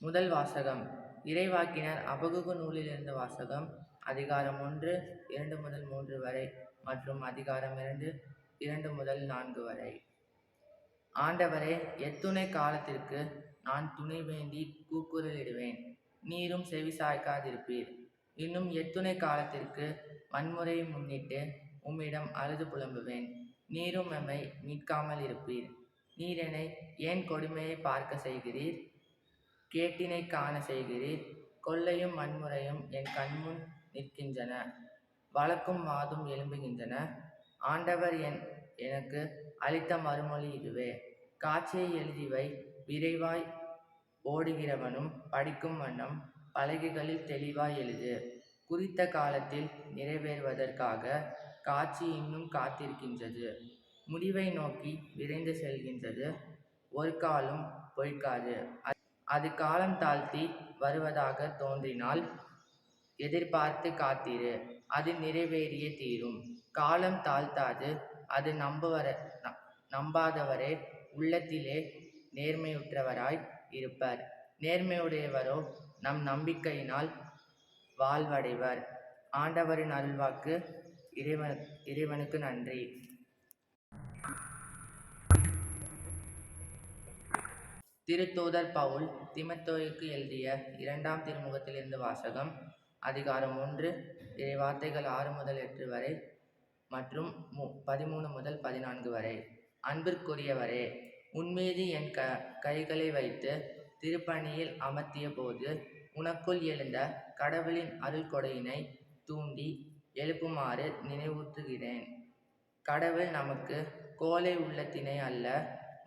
முதல் வாசகம். இறைவாக்கினர் அபகுகு நூலிலிருந்து வாசகம் அதிகாரம் ஒன்று இரண்டு முதல் மூன்று வரை மற்றும் அதிகாரம் இரண்டு இரண்டு முதல் நான்கு வரை. ஆண்டவரே எத்துணை காலத்திற்கு நான் துணை வேண்டி கூக்குரலிடுவேன். நீரும் செவிசாய்க்காதிருப்பீர் இன்னும் எத்துணை காலத்திற்கு வன்முறையை முன்னிட்டு உம்மிடம் அழுது புலம்புவேன். நீரும் எம்மை மீட்காமல் இருப்பீர். நீர் என்னை ஏன் கொடுமையை பார்க்க செய்கிறீர்? கேட்டினை காண செய்கிறீர். கொள்ளையும் வன்முறையும் என் கண்முன் நிற்கின்றன. வழக்கும் மாதும் எழும்புகின்றன. ஆண்டவர் என் எனக்கு அளித்த மறுமொழி இதுவே. காட்சியை எழுதிவை. விரைவாய் ஓடுகிறவனும் படிக்கும் வண்ணம் பலகைகளில் தெளிவாய் எழுது. குறித்த காலத்தில் நிறைவேறுவதற்காக காட்சி இன்னும் காத்திருக்கின்றது. முடிவை நோக்கி விரைந்து செல்கின்றது. ஒரு காலும் பொய்க்காது. அது காலம் தாழ்த்தி வருவதாக தோன்றினால் எதிர்பார்த்து காத்திரு அது நிறைவேறியே தீரும். காலம் தாழ்த்தாது அது நம்புவர நம்பாதவரே உள்ளத்திலே நேர்மையுற்றவராய் இருப்பர். நேர்மையுடையவரோ நம் நம்பிக்கையினால் வாழ்வடைவர். ஆண்டவரின் அருள்வாக்கு இறைவன் இறைவனுக்கு நன்றி. திருத்தூதர் பவுல் திமத்தோய்க்கு எழுதிய இரண்டாம் திருமுகத்திலிருந்து வாசகம் அதிகாரம் ஒன்று இறை வார்த்தைகள் ஆறு முதல் எட்டு வரை மற்றும் மு பதிமூணு முதல் பதினான்கு வரை. அன்பிற்குரியவரே உன்மீது என் க கைகளை வைத்து திருப்பணியில் அமர்த்திய போது உனக்குள் எழுந்த கடவுளின் அருள்கொடையினை தூண்டி எழுப்புமாறு நினைவூற்றுகிறேன் கடவுள் நமக்கு கோலை உள்ளத்தினை அல்ல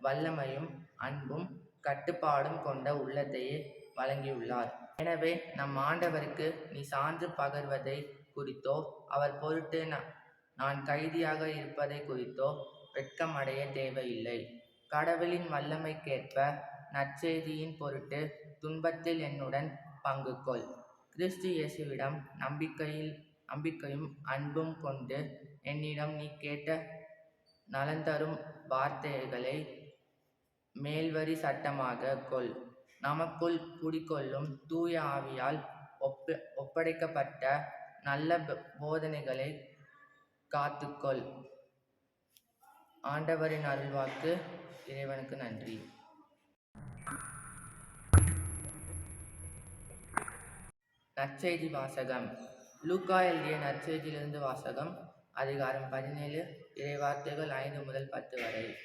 வல்லமையும் அன்பும் கட்டுப்பாடும் கொண்ட உள்ளத்தையே வழங்கியுள்ளார். எனவே நம் ஆண்டவருக்கு நீ சான்று பகர்வதை குறித்தோ அவர் பொருட்டு நான் கைதியாக இருப்பதை குறித்தோ வெட்கம் அடைய தேவையில்லை. கடவுளின் வல்லமைக்கேற்ப நற்செய்தியின் பொருட்டு துன்பத்தில் என்னுடன் பங்கு கொள் கிறிஸ்து இயேசுவிடம் நம்பிக்கையில் நம்பிக்கையும் அன்பும் கொண்டு என்னிடம் நீ கேட்ட நலந்தரும் வார்த்தைகளை மேல்வரி சட்டமாக கொள். நமக்குள் குடிக்கொள்ளும் தூய ஆவியால் ஒப்ப ஒப்படைக்கப்பட்ட நல்ல போதனைகளை காத்துக்கொள். ஆண்டவரின் அருள்வாக்கு இறைவனுக்கு நன்றி. நற்செய்தி வாசகம். லூக்கா எழுதிய நற்செய்தியிலிருந்து வாசகம் அதிகாரம் பதினேழு இறைவார்த்தைகள் ஐந்து முதல் பத்து வரை.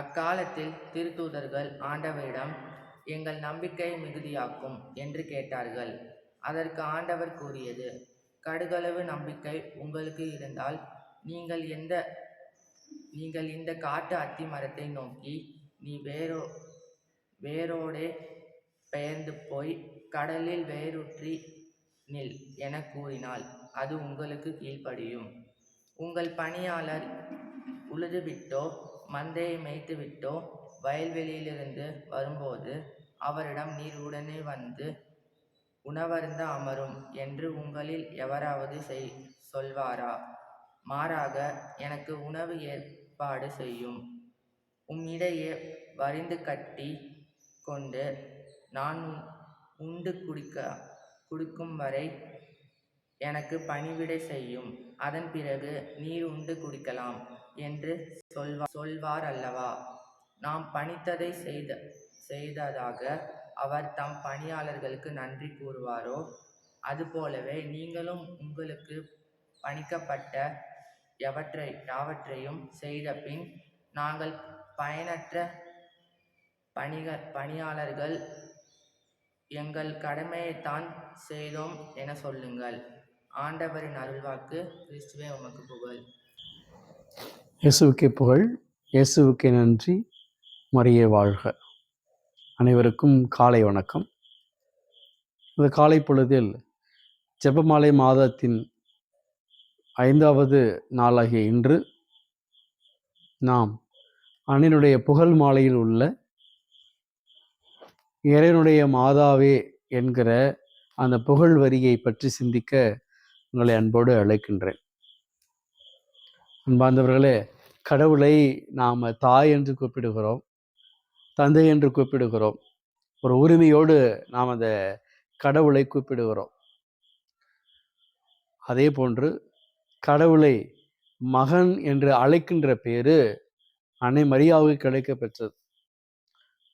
அக்காலத்தில் திருத்தூதர்கள் ஆண்டவரிடம் எங்கள் நம்பிக்கை மிகுதியாக்கும் என்று கேட்டார்கள். அதற்கு ஆண்டவர் கூறியது கடுகளவு நம்பிக்கை உங்களுக்கு இருந்தால் நீங்கள் எந்த நீங்கள் இந்த காட்டு அத்தி மரத்தை நோக்கி நீ வேரோ வேரோடே பெயர்ந்து போய் கடலில் வேரூற்றி நில் என கூறினால் அது உங்களுக்கு கீழ்ப்படியும். உங்கள் பணியாளர் உழுதுவிட்டோ மந்தையை மேய்த்துவிட்டோ வயல்வெளியிலிருந்து வரும்போது அவரிடம் நீர் உடனே வந்து உணவருந்த அமரும் என்று உங்களில் எவராவது செய் சொல்வாரா? மாறாக எனக்கு உணவு ஏற்பாடு செய்யும். உம்மிடையே வரிந்து கட்டி கொண்டு நான் உண்டு குடிக்க குடிக்கும் வரை எனக்கு பணிவிடை செய்யும். அதன் பிறகு நீர் உண்டு குடிக்கலாம். என்று சொல்வா சொல்வார் அல்லவா நாம் பணித்ததை செய்த செய்ததாக அவர் தம் பணியாளர்களுக்கு நன்றி கூறுவாரோ? அதுபோலவே நீங்களும் உங்களுக்கு பணிக்கப்பட்ட எவற்றை யாவற்றையும் செய்த பின் நாங்கள் பயனற்ற பணிக பணியாளர்கள் எங்கள் கடமையைத்தான் செய்தோம் என சொல்லுங்கள். ஆண்டவரின் அருள்வாக்கு கிறிஸ்துவே உமக்கு புகழ். இயேசுவுக்கே புகழ் இயேசுவுக்கே நன்றி. மரியே வாழ்க. அனைவருக்கும் காலை வணக்கம். இந்த காலை பொழுதில் ஜெபமாலை மாதத்தின் ஐந்தாவது நாளாகிய இன்று நாம் அண்ணனுடைய புகழ் மாலையில் உள்ள இறைவனுடைய மாதாவே என்கிற அந்த புகழ் வரியை பற்றி சிந்திக்க உங்களை அன்போடு அழைக்கின்றேன். அன்பார்ந்தவர்களே கடவுளை நாம் தாய் என்று கூப்பிடுகிறோம் தந்தை என்று கூப்பிடுகிறோம். ஒரு உரிமையோடு நாம் அந்த கடவுளை கூப்பிடுகிறோம். அதே போன்று கடவுளை மகன் என்று அழைக்கின்ற பேரு அன்னை மரியாவுக்கு கிடைக்க பெற்றது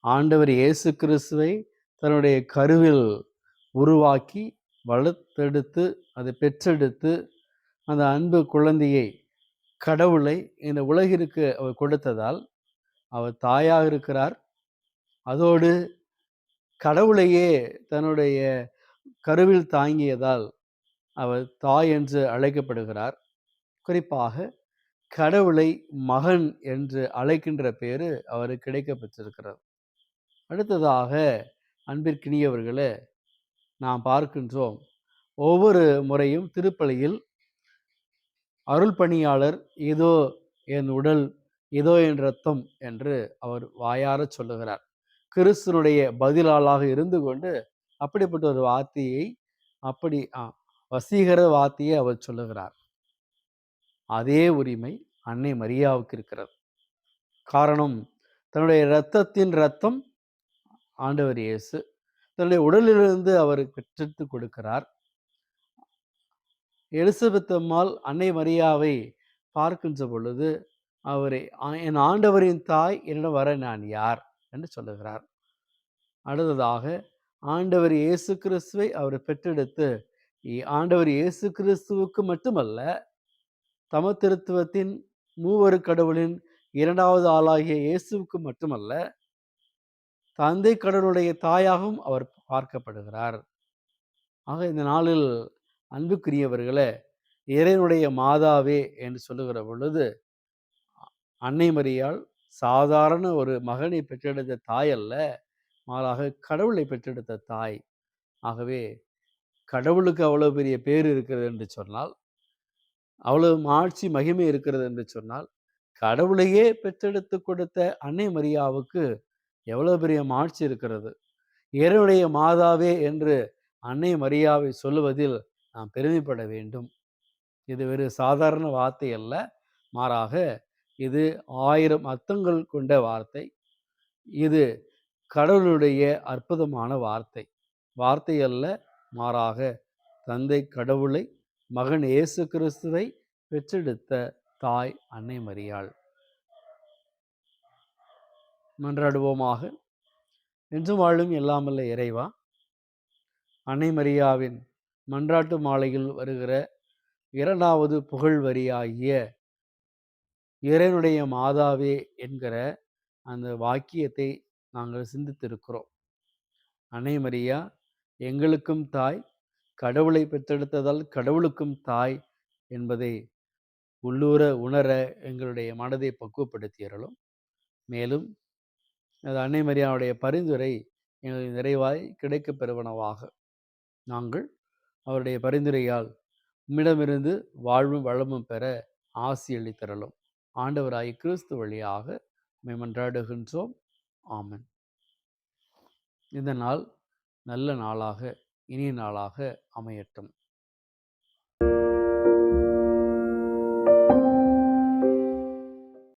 ஆண்டவர் இயேசு கிறிஸ்துவை தன்னுடைய கருவில் உருவாக்கி வளர்த்தெடுத்து அதை பெற்றெடுத்து அந்த அன்பு குழந்தையை கடவுளை இந்த உலகிற்கு அவர் கொடுத்ததால் அவர் தாயாக இருக்கிறார். அதோடு கடவுளையே தன்னுடைய கருவில் தாங்கியதால் அவர் தாய் என்று அழைக்கப்படுகிறார். குறிப்பாக கடவுளை மகன் என்று அழைக்கின்ற பேரு அவருக்கு கிடைக்க பெற்றிருக்கிறது அடுத்ததாக அன்பிற்கினியவர்களே நாம் பார்க்கின்றோம் ஒவ்வொரு முறையும் திருப்பலியில் அருள் பணியாளர் இதோ என் உடல் இதோ என் ரத்தம் என்று அவர் வாயாரச் சொல்லுகிறார். கிறிஸ்தனுடைய பதிலாளாக இருந்து கொண்டு அப்படிப்பட்ட ஒரு வார்த்தையை அப்படி வசீகர வார்த்தையை அவர் சொல்லுகிறார். அதே உரிமை அன்னை மரியாவுக்கு இருக்கிறது. காரணம் தன்னுடைய இரத்தத்தின் ரத்தம் ஆண்டவர் இயேசு தன்னுடைய உடலிலிருந்து அவர் பெற்றெடுத்து கொடுக்கிறார். எலிசபெத் அம்மாள் அன்னை மரியாவை பார்க்கின்ற பொழுது அவரை என் ஆண்டவரின் தாய் என்னிடம் வர நான் யார்? என்று சொல்லுகிறார். அடுத்ததாக ஆண்டவர் இயேசு கிறிஸ்துவை அவர் பெற்றெடுத்து ஆண்டவர் இயேசு கிறிஸ்துவுக்கு மட்டுமல்ல தமத்திருத்துவத்தின் மூவரு கடவுளின் இரண்டாவது ஆளாகிய இயேசுவுக்கு மட்டுமல்ல தந்தை கடவுளுடைய தாயாகவும் அவர் பார்க்கப்படுகிறார். ஆக இந்த நாளில் அன்புக்குரியவர்களே இறைவனுடைய மாதாவே என்று சொல்லுகிற பொழுது அன்னை மரியால் சாதாரண ஒரு மகனை பெற்றெடுத்த தாய் அல்ல மாறாக கடவுளை பெற்றெடுத்த தாய். ஆகவே கடவுளுக்கு அவ்வளவு பெரிய பேர் இருக்கிறது என்று சொன்னால் அவ்வளவு மாட்சி மகிமை இருக்கிறது என்று சொன்னால் கடவுளையே பெற்றெடுத்து கொடுத்த அன்னை மரியாவுக்கு எவ்வளவு பெரிய மாட்சி இருக்கிறது. இறைவனுடைய மாதாவே என்று அன்னை மரியாவை சொல்லுவதில் நாம் பெருமைப்பட வேண்டும். இது வெறும் சாதாரண வார்த்தை அல்ல. மாறாக இது ஆயிரம் அர்த்தங்கள் கொண்ட வார்த்தை. இது கடவுளுடைய அற்புதமான வார்த்தை. வார்த்தை அல்ல மாறாக தந்தை கடவுளை மகன் இயேசு கிறிஸ்துவை பெற்றெடுத்த தாய் அன்னை மரியாள். மன்றாடுவோமாக. என்றும் வாழும் எல்லாமல்ல இறைவா. அன்னை மரியாவின் மன்றாட்டு மாலையில் வருகிற இரண்டாவது புகழ் வரியாகிய இறைவனுடைய மாதாவே என்கிற அந்த வாக்கியத்தை நாங்கள் சிந்தித்திருக்கிறோம். அன்னை மரியா எங்களுக்கும் தாய் கடவுளை பெற்றெடுத்ததால் கடவுளுக்கும் தாய் என்பதை உள்ளூர உணர எங்களுடைய மனதை பக்குவப்படுத்தியறலும் மேலும் அது அன்னை மரியாவுடைய பரிந்துரை எங்களுக்கு நிறைவாய் கிடைக்கப் பெறுவனவாக. நாங்கள் அவருடைய பரிந்துரையால் உம்மிடமிருந்து வாழ்வும் வளமும் பெற ஆசி அளித்தரலும் ஆண்டவராய் கிறிஸ்து வழியாக மேமன்றாடுகின்றோம் ஆமன். இந்த நாள் நல்ல நாளாக இனிய நாளாக அமையட்டும்.